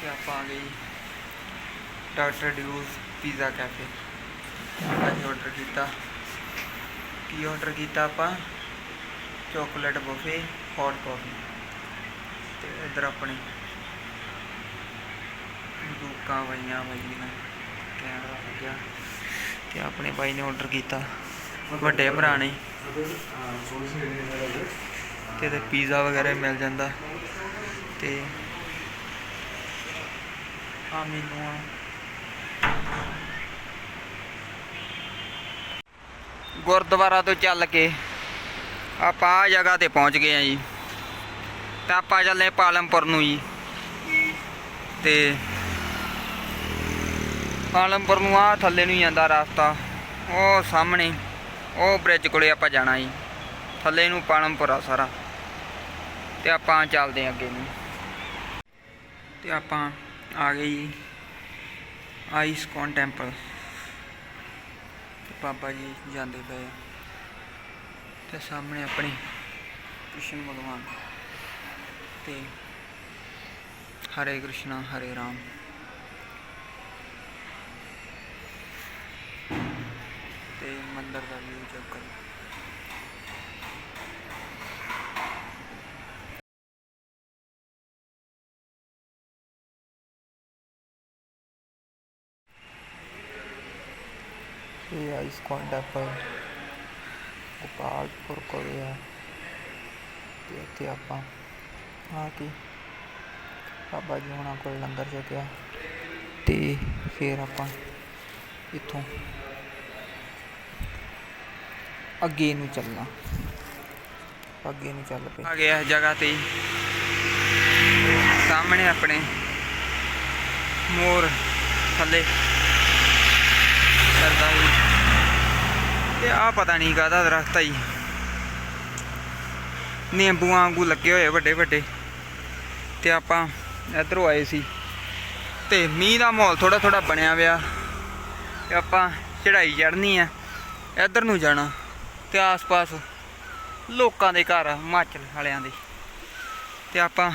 ਤੇ ਆਪਾਂ ਆ ਗਏ ਡਾਕਟਰ ਡਿਊਜ਼ ਪੀਜ਼ਾ ਕੈਫੇ ਅੱਜ ਆਰਡਰ ਕੀਤਾ। ਕੀ ਆਰਡਰ ਕੀਤਾ ਆਪਾਂ? ਚਾਕਲੇਟ ਬਫੇ ਹੌਟ ਕਾਫੀ ਤੇ ਇਧਰ ਆਪਣੇ ਦੁੱਕਾਂ ਵਈਆਂ ਵਈਆਂ ਕੈਮਰਾ ਲੱਗਿਆ ਤੇ ਆਪਣੇ ਭਾਈ ਨੇ ਆਰਡਰ ਕੀਤਾ। ਵੱਡੇ ਭਰਾ ਨੇ। ਤੇ ਇਹਦੇ ਪੀਜ਼ਾ ਵਗੈਰਾ ਮਿਲ ਜਾਂਦਾ। ਤੇ ਆ ਮੈਨੂੰ ਆ ਗੁਰਦੁਆਰਾ ਤੋਂ ਚੱਲ ਕੇ ਆਪਾਂ ਆ ਜਗ੍ਹਾ ਤੇ ਪਹੁੰਚ ਗਏ ਆ ਜੀ। ਤਾਂ ਆਪਾਂ ਚੱਲੇ ਪਾਲਮਪੁਰ ਨੂੰ ਜੀ। ਤੇ ਪਾਲਮਪੁਰ ਨੂੰ ਆ ਥੱਲੇ ਨੂੰ ਜਾਂਦਾ ਰਸਤਾ। ਉਹ ਸਾਹਮਣੇ, ਉਹ ਬ੍ਰਿਜ ਕੋਲੇ ਆਪਾਂ ਜਾਣਾ ਜੀ। ਥੱਲੇ ਨੂੰ ਪਾਲਮਪੁਰ ਆ ਸਾਰਾ। ਤੇ ਆਪਾਂ ਚੱਲਦੇ ਹਾਂ ਅੱਗੇ ਨੂੰ। ਤੇ ਆਪਾਂ ਆ ਗਏ ਜੀ। ਆਈਸਕੌਨ ਟੈਂਪਲ। ਬਾਬਾ ਜੀ ਜਾਂਦੇ ਪਏ ਆ। ਤੇ ਸਾਹਮਣੇ ਆਪਣੀ ਕ੍ਰਿਸ਼ਨ ਭਗਵਾਨ। ਤੇ ਹਰੇ ਕ੍ਰਿਸ਼ਨ, ਹਰੇ ਰਾਮ। ਇਹ ਆਈਸਕੌਨ ਟੈਂਪਲ ਗੋਪਾਲਪੁਰ ਕੋਲੇ ਆ। ਤੇ ਇੱਥੇ ਆਪਾਂ ਆ ਕੇ ਬਾਬਾ ਜੀ ਹੁਣਾਂ ਕੋਲ ਲੰਗਰ ਛਕਿਆ। ਤੇ ਫਿਰ ਆਪਾਂ ਇੱਥੋਂ ਅੱਗੇ ਨੂੰ ਚੱਲਣਾ। ਅੱਗੇ ਨੂੰ ਚੱਲ ਪਏ। ਆ ਗਿਆ ਜਗ੍ਹਾ ਤੇ ਸਾਹਮਣੇ ਆਪਣੇ ਮੋਰ ਥੱਲੇ। ਕਰਦਾ ਤੇ ਆ ਪਤਾ ਨਹੀਂ ਕਾਹਦਾ ਦਰਖਤ ਆ ਜੀ। ਨਿੰਬੂਆਂ ਵਾਂਗੂ ਲੱਗੇ ਹੋਏ ਵੱਡੇ ਵੱਡੇ। ਤੇ ਆਪਾਂ ਇਧਰੋਂ ਆਏ ਸੀ। ਤੇ ਮੀਂਹ ਦਾ ਮਾਹੌਲ ਥੋੜਾ ਥੋੜਾ ਬਣਿਆ ਪਿਆ। ਤੇ ਆਪਾਂ ਚੜਾਈ ਚੜਨੀ ਆ। ਇਧਰ ਨੂੰ ਜਾਣਾ। ਤੇ ਆਸ-ਪਾਸ ਲੋਕਾਂ ਦੇ ਘਰ ਹਿਮਾਚਲ ਵਾਲਿਆਂ ਦੇ। ਤੇ ਆਪਾਂ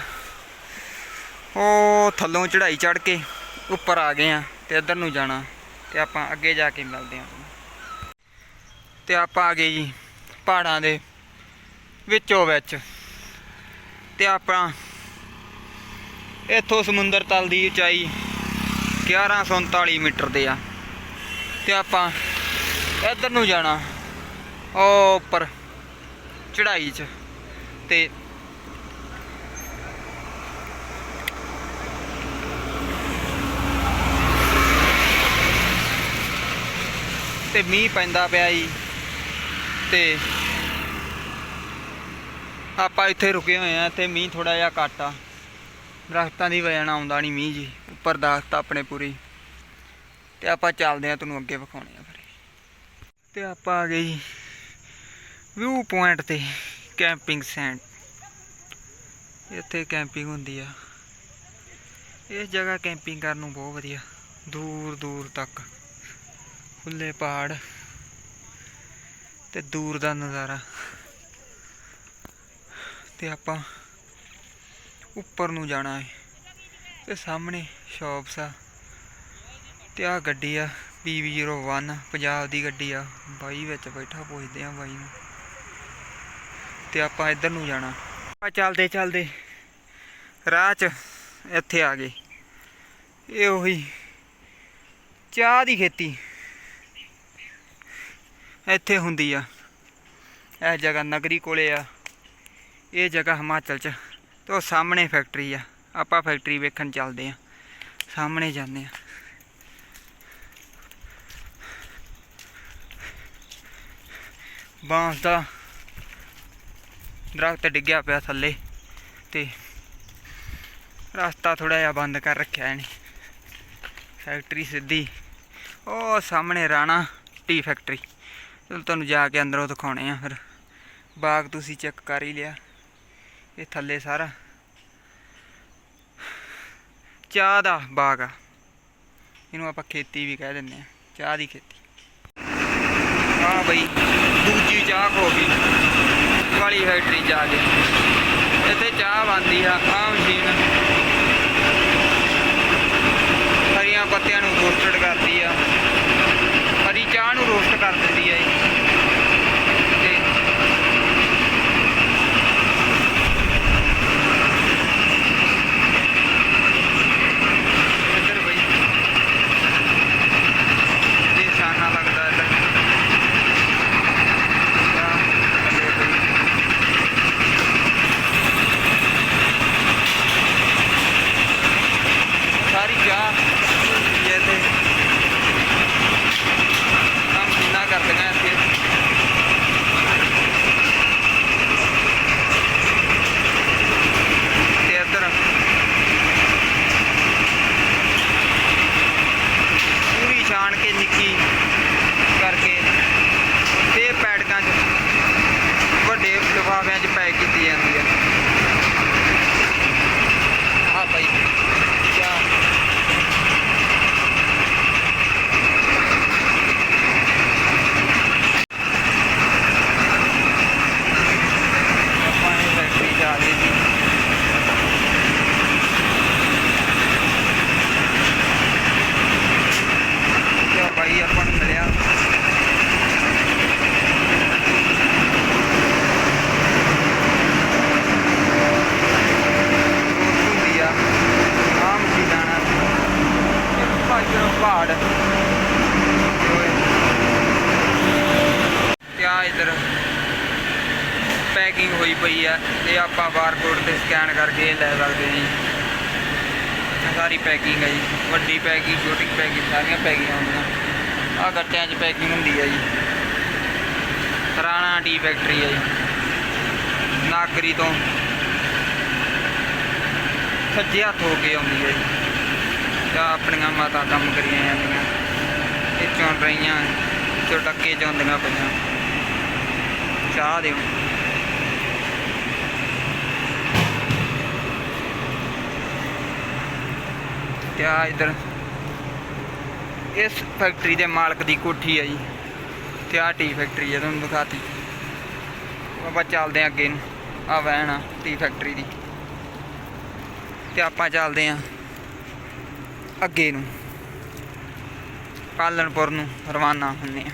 ਉਹ ਥੱਲੋਂ ਚੜਾਈ ਚੜ ਕੇ ਉੱਪਰ ਆ ਗਏ ਆ। ਤੇ ਇਧਰ ਨੂੰ ਜਾਣਾ। ਤੇ ਆਪਾਂ ਅੱਗੇ ਜਾ ਕੇ ਮਿਲਦੇ ਹਾਂ ਤੇ ਆਪਾਂ ਆ ਗਏ ਜੀ ਪਹਾੜਾਂ ਦੇ ਵਿੱਚੋਂ ਵਿੱਚ। ਤੇ ਆਪਾਂ ਇੱਥੋਂ ਸਮੁੰਦਰ ਤਲ ਦੀ ਉਚਾਈ 1139 ਮੀਟਰ ਦੇ ਆ। ਤੇ ਆਪਾਂ ਇੱਧਰ ਨੂੰ ਜਾਣਾ ਉਹ ਉੱਪਰ ਚੜਾਈ 'ਚ। ਤੇ ਤੇ ਮੀਂਹ ਪੈਂਦਾ ਪਿਆ ਜੀ। ਤੇ ਆਪਾਂ ਇੱਥੇ ਰੁਕੇ ਹੋਏ ਆ ਤੇ ਮੀਂਹ ਥੋੜਾ ਜਿਹਾ ਘੱਟ ਆ। ਦਰਖਤਾਂ ਦੀ ਵਜ੍ਹਾ ਨਾਲ ਆਉਂਦਾ ਨਹੀਂ ਮੀਂਹ ਜੀ, ਉੱਪਰ ਦਰਖਤ ਆਪਣੇ ਪੂਰੀ। ਤੇ ਆਪਾਂ ਚੱਲਦੇ ਆ, ਤੁਹਾਨੂੰ ਅੱਗੇ ਵਿਖਾਉਣੇ ਆ ਫਿਰ। ਤੇ ਆਪਾਂ ਆ ਗਏ ਜੀ ਵਿਊ ਪੁਆਇੰਟ ਤੇ, ਕੈਂਪਿੰਗ ਸੈਂਟ। ਇੱਥੇ ਕੈਂਪਿੰਗ ਹੁੰਦੀ ਆ। ਇਸ ਜਗ੍ਹਾ ਕੈਂਪਿੰਗ ਕਰਨ ਨੂੰ ਬਹੁਤ ਵਧੀਆ ਦੂਰ ਦੂਰ ਤੱਕ। ਖੁੱਲੇ ਪਹਾੜ। ਤੇ ਦੂਰ ਦਾ ਨਜ਼ਾਰਾ। ਤੇ ਆਪਾਂ ਉੱਪਰ ਨੂੰ ਜਾਣਾ ਹੈ। ਤੇ ਸਾਹਮਣੇ ਸ਼ਾਪਸ ਆ। ਤੇ ਆ ਗੱਡੀ ਆ PV01 ਪੰਜਾਬ ਦੀ ਗੱਡੀ ਆ। ਬਾਈ ਵਿੱਚ ਬੈਠਾ ਪੁੱਛਦੇ ਆ ਬਾਈ ਨੂੰ। ਤੇ ਆਪਾਂ ਇੱਧਰ ਨੂੰ ਜਾਣਾ। ਆਪਾਂ ਚੱਲਦੇ ਚੱਲਦੇ। ਰਾਹ 'ਚ ਇੱਥੇ ਆ ਗਏ। ਇਹ ਉਹੀ ਚਾਹ ਦੀ ਖੇਤੀ। ਇੱਥੇ ਹੁੰਦੀ ਆ। ਇਹ ਜਗ੍ਹਾ ਨਗਰੀ ਕੋਲੇ ਆ। ਇਹ ਜਗ੍ਹਾ ਹਿਮਾਚਲ ਚ। ਤੇ ਉਹ ਸਾਹਮਣੇ ਫੈਕਟਰੀ ਆ। ਆਪਾਂ ਫੈਕਟਰੀ ਵੇਖਣ ਚੱਲਦੇ ਆ। ਸਾਹਮਣੇ ਜਾਂਦੇ ਆ। ਬਾਂਸ ਦਾ ਦਰਖਤ ਡਿੱਗਿਆ ਪਿਆ ਥੱਲੇ ਤੇ ਰਸਤਾ ਥੋੜਾ ਜਿਹਾ ਬੰਦ ਕਰ ਰੱਖਿਆ ਇਹਨੇ। ਫੈਕਟਰੀ ਸਿੱਧੀ। ਉਹ ਸਾਹਮਣੇ ਰਾਣਾ ਟੀ ਫੈਕਟਰੀ ਚਲੋ ਤੁਹਾਨੂੰ ਜਾ ਕੇ ਅੰਦਰੋਂ ਦਿਖਾਉਣੇ ਆ ਫਿਰ। ਬਾਗ ਤੁਸੀਂ ਚੈੱਕ ਕਰ ਹੀ ਲਿਆ। ਇਹ ਥੱਲੇ ਸਾਰਾ। ਚਾਹ ਦਾ ਬਾਗ ਆ। ਇਹਨੂੰ ਆਪਾਂ ਖੇਤੀ ਵੀ ਕਹਿ ਦਿੰਦੇ ਆ। ਚਾਹ ਦੀ ਖੇਤੀ। ਆ ਬਈ, ਦੂਜੀ ਚਾਹ ਕੌਫੀ ਵਾਲੀ ਫੈਕਟਰੀ ਜਾ ਕੇ ਇੱਥੇ ਚਾਹ ਬਣਦੀ ਆ ਆ ਮਸ਼ੀਨ। ਪਈ ਆ ਇਹ ਆਪਾਂ ਬਾਰਕੋਡ ਤੇ ਸਕੈਨ ਕਰਕੇ ਲੈ ਸਕਦੇ ਜੀ। ਸਾਰੀ ਪੈਕਿੰਗ ਹੈ ਜੀ। ਵੱਡੀ ਪੈਕਿੰਗ ਛੋਟੀ ਪੈਕਿੰਗ ਸਾਰੀਆਂ ਪੈਕਿੰਗਾਂ ਹੁੰਦੀਆਂ। ਆ ਗੱਟਿਆਂ 'ਚ ਪੈਕਿੰਗ ਹੁੰਦੀ ਹੈ ਜੀ। ਰਾਣਾ ਟੀ ਫੈਕਟਰੀ ਹੈ ਜੀ। ਨਾਗਰੀ ਤੋਂ ਸੱਜੇ ਹੱਥ ਹੋ ਕੇ ਆਉਂਦੀ ਹੈ ਜੀ। ਤੇ ਆਪਣੀਆਂ ਮਾਤਾ ਕੰਮ ਕਰੀਆਂ ਜਾਂਦੀਆਂ। ਇਹ ਚੁਣ ਰਹੀਆਂ ਚੋ ਡੱਕੇ ਚੋਂਦੀਆਂ ਪਈਆਂ। ਚਾਹ ਦਿਓ। ਤੇ ਆ ਇਧਰ? ਇਸ ਫੈਕਟਰੀ ਦੇ ਮਾਲਕ ਦੀ ਕੋਠੀ ਹੈ ਜੀ। ਤੇ ਆ ਟੀ ਫੈਕਟਰੀ ਹੈ ਤੁਹਾਨੂੰ ਦਿਖਾਤੀ। ਆਪਾਂ ਚੱਲਦੇ ਹਾਂ ਅੱਗੇ ਨੂੰ। ਆ ਵੈਨ ਆ ਟੀ ਫੈਕਟਰੀ ਦੀ। ਤੇ ਆਪਾਂ ਚੱਲਦੇ ਹਾਂ ਅੱਗੇ ਨੂੰ। ਪਾਲਣਪੁਰ ਨੂੰ ਰਵਾਨਾ ਹੁੰਨੇ ਆ।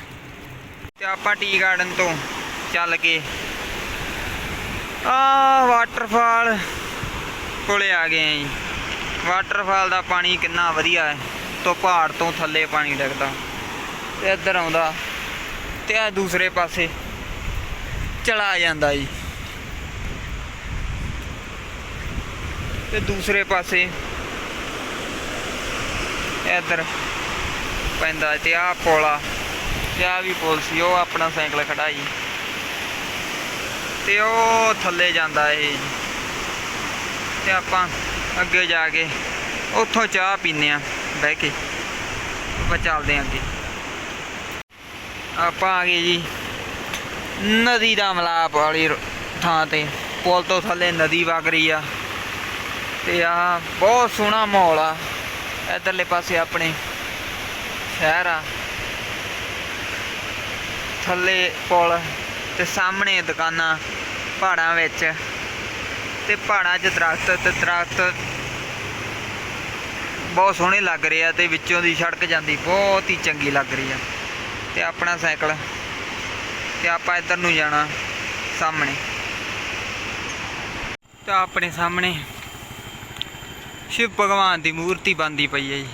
ਤੇ ਆਪਾਂ ਟੀ ਗਾਰਡਨ ਤੋਂ ਚੱਲ ਕੇ ਆ ਵਾਟਰਫਾਲ ਕੋਲੇ ਆ ਗਏ ਆ ਜੀ। ਵਾਟਰਫਾਲ ਦਾ ਪਾਣੀ ਕਿੰਨਾ ਵਧੀਆ ਹੈ। ਤੋਂ ਪਹਾੜ ਤੋਂ ਥੱਲੇ ਪਾਣੀ ਡਿੱਗਦਾ। ਤੇ ਇੱਧਰ ਆਉਂਦਾ ਤੇ ਆ ਦੂਸਰੇ ਪਾਸੇ ਚਲਾ ਜਾਂਦਾ ਜੀ। ਤੇ ਦੂਸਰੇ ਪਾਸੇ ਇੱਧਰ ਪੈਂਦਾ ਤੇ ਆ ਪੋਲਾ ਤੇ ਆ ਵੀ ਪੁਲ ਸੀ, ਉਹ ਆਪਣਾ ਸਾਈਕਲ ਖੜਾ ਜੀ। ਤੇ ਉਹ ਥੱਲੇ ਜਾਂਦਾ ਇਹ ਤੇ ਆਪਾਂ ਅੱਗੇ ਜਾ ਕੇ ਉੱਥੋਂ ਚਾਹ ਪੀਨੇ ਆ ਬਹਿ ਕੇ। ਆਪਾਂ ਚੱਲਦੇ ਆਂ ਅੱਗੇ। ਆਪਾਂ ਆ ਗਏ ਜੀ ਨਦੀ ਦਾ ਮਲਾਪ ਵਾਲੀ ਥਾਂ ਤੇ। ਪੁਲ ਤੋਂ ਥੱਲੇ ਨਦੀ ਵਗ ਰਹੀ ਆ। ਤੇ ਆ ਬਹੁਤ ਸੋਹਣਾ ਮਾਹੌਲ ਆ। ਇਧਰਲੇ ਪਾਸੇ ਆਪਣੇ ਸ਼ਹਿਰ ਆ। ਥੱਲੇ ਪੁਲ ਤੇ ਸਾਹਮਣੇ ਦੁਕਾਨਾਂ, ਪਹਾੜਾਂ ਵਿੱਚ। ਤੇ ਪਹਾੜਾਂ 'ਚ ਦਰਖਤ ਤੇ ਦਰਖਤ ਬਹੁਤ ਸੋਹਣੇ ਲੱਗ ਰਹੇ ਆ ਤੇ ਵਿੱਚੋਂ ਦੀ ਸੜਕ ਜਾਂਦੀ ਬਹੁਤ ਹੀ ਚੰਗੀ ਲੱਗ ਰਹੀ ਆ। ਤੇ ਆਪਣਾ ਸਾਈਕਲ ਤੇ ਆਪਾਂ ਇੱਧਰ ਨੂੰ ਜਾਣਾ ਸਾਹਮਣੇ। ਤਾਂ ਆਪਣੇ ਸਾਹਮਣੇ ਸ਼ਿਵ ਭਗਵਾਨ ਦੀ ਮੂਰਤੀ ਬੰਦੀ ਪਈ ਹੈ ਜੀ।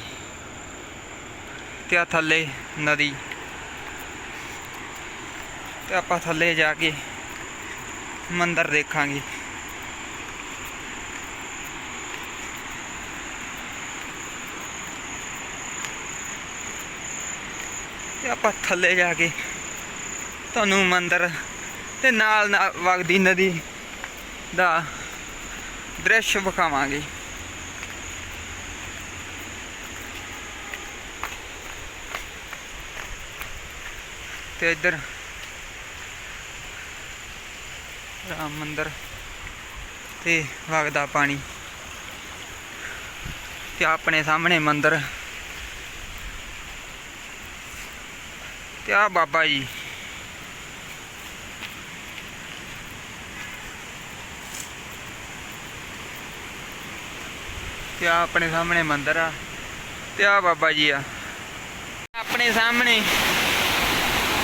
ਤੇ ਆ ਥੱਲੇ ਨਦੀ। ਤੇ ਆਪਾਂ ਥੱਲੇ ਜਾ ਕੇ ਮੰਦਰ ਦੇਖਾਂਗੇ। ਆਪਾਂ ਥੱਲੇ ਜਾ ਕੇ ਤੁਹਾਨੂੰ ਮੰਦਿਰ ਤੇ ਨਾਲ ਨਾਲ ਵਗਦੀ ਨਦੀ ਦਾ ਦ੍ਰਿਸ਼ ਵਿਖਾਵਾਂਗੇ। ਤੇ ਇੱਧਰ ਰਾਮ ਮੰਦਿਰ ਤੇ ਵਗਦਾ ਪਾਣੀ ਤੇ ਆਪਣੇ ਸਾਹਮਣੇ ਮੰਦਿਰ ਤੇ ਆ ਬਾਬਾ ਜੀ? ਤੇ ਆ ਆਪਣੇ ਸਾਹਮਣੇ ਮੰਦਿਰ ਆ? ਤੇ ਆ ਬਾਬਾ ਜੀ ਆ? ਆਪਣੇ ਸਾਹਮਣੇ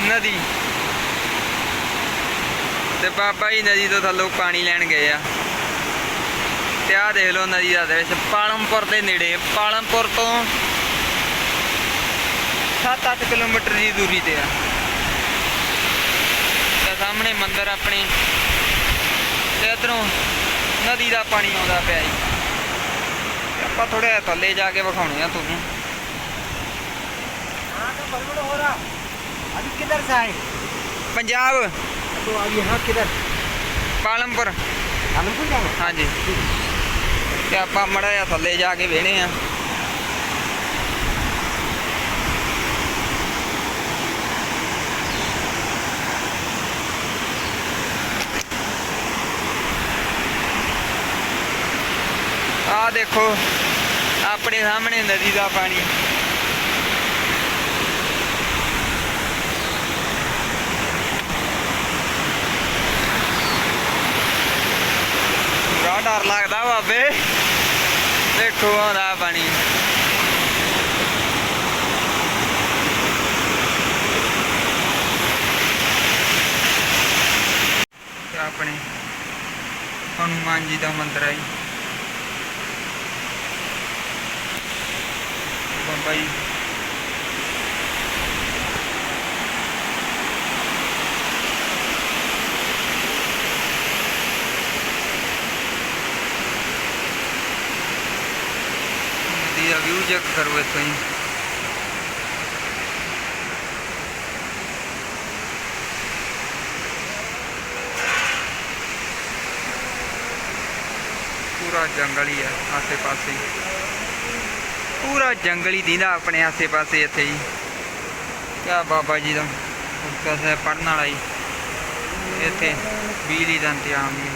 ਨਦੀ। ਤੇ ਬਾਬਾ ਜੀ ਨਦੀ ਤੋਂ ਥੱਲੋਂ ਪਾਣੀ ਲੈਣ ਗਏ ਆ। ਤੇ ਆ ਦੇਖ ਲਓ ਨਦੀ ਦਾ ਦ੍ਰਿਸ਼। ਪਾਲਮਪੁਰ ਦੇ ਨੇੜੇ। ਪਾਲਮਪੁਰ ਤੋਂ 7-8 ਕਿਲੋਮੀਟਰ ਦੀ ਦੂਰੀ ਤੇ ਆ ਤੇ ਸਾਹਮਣੇ ਮੰਦਿਰ ਆਪਣੇ ਤੇ ਇਧਰੋਂ ਨਦੀ ਦਾ ਪਾਣੀ ਆਉਂਦਾ ਪਿਆ ਜੀ ਤੇ ਆਪਾਂ ਥੋੜਾ ਥੱਲੇ ਜਾ ਕੇ ਵਿਖਾਉਣੇ ਆ ਤੁਹਾਨੂੰ यहाँ का परगड़ हो रहा अभी किधर से आए ਪੰਜਾਬ तो अब यहाँ किधर ਪਾਲਮਪੁਰ आनंदपुर जाना ਹਾਂਜੀ ਤੇ ਆਪਾਂ ਮੜਾ ਜਿਹਾ ਥੱਲੇ ਜਾ ਕੇ ਵੇਹਣੇ ਆ ਆ ਦੇਖੋ, ਆਪਣੇ ਸਾਹਮਣੇ ਨਦੀ ਦਾ ਪਾਣੀ। ਬੜਾ ਡਰ ਲੱਗਦਾ ਬਾਬੇ। ਦੇਖੋ ਆਉਂਦਾ ਪਾਣੀ। ਆਪਣੇ ਹਨੂਮਾਨ ਜੀ ਦਾ ਮੰਦਿਰ ਹੈ कौन भाई व्यू चेक करो इत पूरा जंगल ही है आसे पास ही। ਪੂਰਾ ਜੰਗਲ ਹੀ ਦਿੰਦਾ ਆਪਣੇ ਆਸੇ ਪਾਸੇ ਇੱਥੇ ਜੀ। ਕਿਆ ਬਾਬਾ ਜੀ ਦਾ ਉਸਕਾ ਹੈ ਪੜਨ ਵਾਲਾ ਜੀ। ਇੱਥੇ ਬਿਜਲੀ ਦਾ ਇੰਤਜ਼ਾਮ ਜੀ। ਹੈ।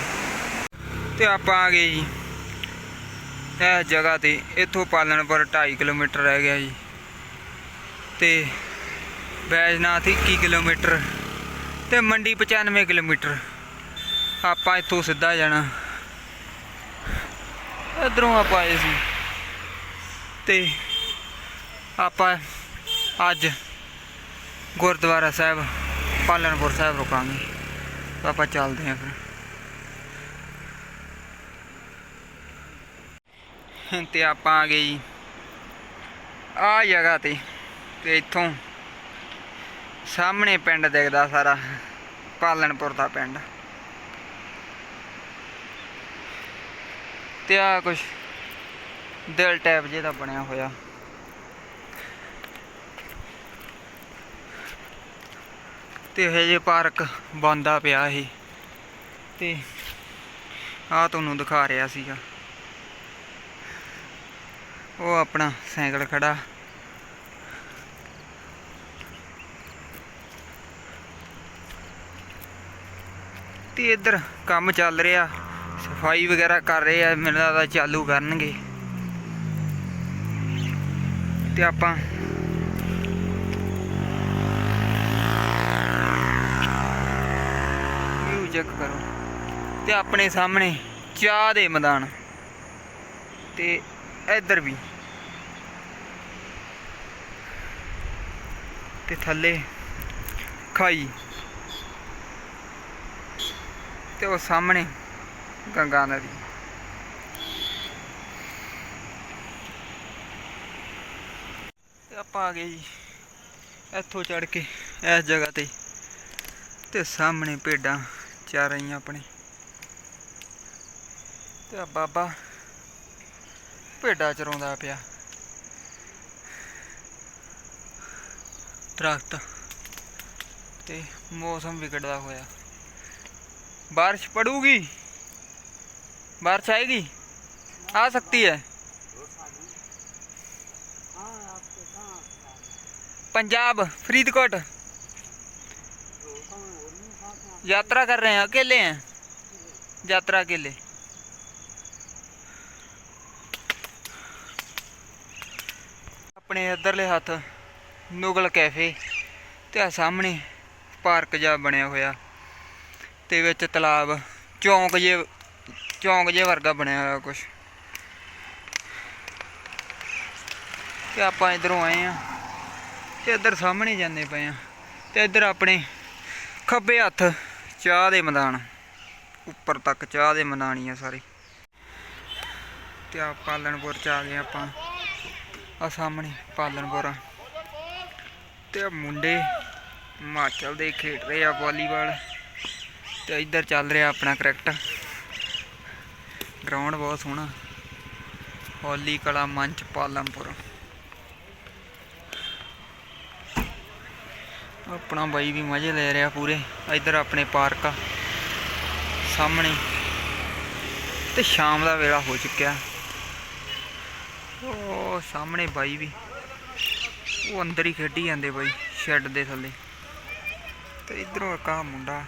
ਤੇ ਆਪਾਂ ਆ ਗਏ ਜੀ। ਇਹ ਜਗ੍ਹਾ ਤੇ ਇੱਥੋਂ ਪਾਲਣਪੁਰ 2.5 ਕਿਲੋਮੀਟਰ ਰਹਿ ਗਿਆ ਜੀ। ਤੇ ਬੈਜਨਾਥ 21 ਕਿਲੋਮੀਟਰ ਤੇ ਮੰਡੀ 95 ਕਿਲੋਮੀਟਰ। ਆਪਾਂ ਇੱਥੋਂ ਸਿੱਧਾ ਜਾਣਾ। ਇਧਰੋਂ ਆਪਾਂ ਆਏ ਸੀ। ਤੇ ਆਪਾਂ ਅੱਜ ਗੁਰਦੁਆਰਾ ਸਾਹਿਬ ਪਾਲਣਪੁਰ ਸਾਹਿਬ ਰੁਕਾਂਗੇ। ਆਪਾਂ ਚੱਲਦੇ ਆਂ ਫਿਰ। ਤੇ ਆਪਾਂ ਆ ਗਏ ਜੀ। ਆ ਜਗ੍ਹਾ ਤੇ ਤੇ ਇੱਥੋਂ ਸਾਹਮਣੇ ਪਿੰਡ ਦਿਖਦਾ ਸਾਰਾ ਪਾਲਣਪੁਰ ਦਾ ਪਿੰਡ। ਤੇ ਆ ਕੁਛ ਦਿਲ ਟੈਪ ਜਿਹਦਾ ਬਣਿਆ ਹੋਇਆ। ਤੇ ਹਜੇ ਪਾਰਕ ਬੰਦਾ ਪਿਆ ਇਹ, ਤੇ ਆ ਤੁਹਾਨੂੰ ਦਿਖਾ ਰਿਹਾ ਸੀਗਾ। ਉਹ ਆਪਣਾ ਸਾਈਕਲ ਖੜਾ। ਤੇ ਇੱਧਰ ਕੰਮ ਚੱਲ ਰਿਹਾ, ਸਫ਼ਾਈ ਵਗੈਰਾ ਕਰ ਰਹੇ ਆ ਮੈਨੂੰ ਲੱਗਦਾ ਚਾਲੂ ਕਰਨਗੇ। ਤੇ ਆਪਾਂ ਵਿਊ ਚੈੱਕ ਕਰੋ। ਤੇ ਆਪਣੇ ਸਾਹਮਣੇ ਚਾਹ ਦੇ ਮੈਦਾਨ। ਤੇ ਇੱਧਰ ਵੀ। ਤੇ ਥੱਲੇ ਖਾਈ। ਤੇ ਉਹ ਸਾਹਮਣੇ ਗੰਗਾ ਨਦੀ। ਤੇ ਆਪਾਂ ਆ ਗਏ ਜੀ ਇੱਥੋਂ ਚੜ ਕੇ ਇਸ ਜਗ੍ਹਾ ਤੇ ਤੇ ਸਾਹਮਣੇ ਭੇਡਾਂ ਚਾ ਰਹੀਆਂ ਆਪਣੇ। ਤੇ ਆ ਬਾਬਾ ਭੇਡਾਂ ਚਰਾਉਂਦਾ ਪਿਆ। ਦਰਖਤ ਤੇ ਮੌਸਮ ਵਿਗੜਦਾ ਹੋਇਆ। ਬਾਰਿਸ਼ ਪੜੂਗੀ? ਬਾਰਿਸ਼ ਆਏਗੀ? ਆ ਸਕਦੀ ਹੈ। पंजाब फरीदकोट यात्रा कर रहे हैं अकेले हैं यात्रा अकेले ਆਪਣੇ ਇੱਧਰਲੇ ਹੱਥ ਨੁਗਲ ਕੈਫੇ ਤੇ ਆ ਸਾਹਮਣੇ ਪਾਰਕ ਜਿਹਾ ਬਣਿਆ ਹੋਇਆ ਤੇ ਵਿੱਚ ਤਲਾਬ ਚੌਂਕ ਜੇ ਚੌਂਕ ਜੇ ਵਰਗਾ ਬਣਿਆ ਹੋਇਆ ਕੁਝ ਤੇ ਆਪਾਂ ਇਧਰੋਂ ਆਏ ਆ ਤੇ ਇੱਧਰ ਸਾਹਮਣੇ ਜਾਂਦੇ ਪਏ ਆ। ਤੇ ਇੱਧਰ ਆਪਣੇ ਖੱਬੇ ਹੱਥ ਚਾਹ ਦੇ ਮੈਦਾਨ। ਉੱਪਰ ਤੱਕ ਚਾਹ ਦੇ ਮੈਦਾਨ ਹੀ ਆ ਸਾਰੇ। ਤੇ ਆ ਪਾਲਣਪੁਰ ਚ ਆ ਗਏ ਆਪਾਂ। ਆ ਸਾਹਮਣੇ ਪਾਲਣਪੁਰ ਆ। ਤੇ ਆ ਮੁੰਡੇ ਹਿਮਾਚਲ ਦੇ ਖੇਡ ਰਹੇ ਆ ਵਾਲੀਬਾਲ। ਤੇ ਇੱਧਰ ਚੱਲ ਰਿਹਾ ਆਪਣਾ ਕ੍ਰਿਕਟ। ਗਰਾਊਂਡ ਬਹੁਤ ਸੋਹਣਾ। ਹੋਲੀ ਕਲਾ ਮੰਚ ਪਾਲਮਪੁਰ ਆਪਣਾ ਬਾਈ ਵੀ ਮਜ਼ੇ ਲੈ ਰਿਹਾ ਪੂਰੇ, ਇੱਧਰ ਆਪਣੇ ਪਾਰਕ ਆ, ਸਾਹਮਣੇ। ਤੇ ਸ਼ਾਮ ਦਾ ਵੇਲਾ ਹੋ ਚੁੱਕਿਆ। ਉਹ ਸਾਹਮਣੇ ਬਾਈ ਵੀ, ਉਹ ਅੰਦਰ ਹੀ ਖੇਡੀ ਜਾਂਦੇ ਬਾਈ, ਸ਼ੈੱਡ ਦੇ ਥੱਲੇ। ਤੇ ਇਧਰੋਂ ਇੱਕ ਆਹ ਮੁੰਡਾ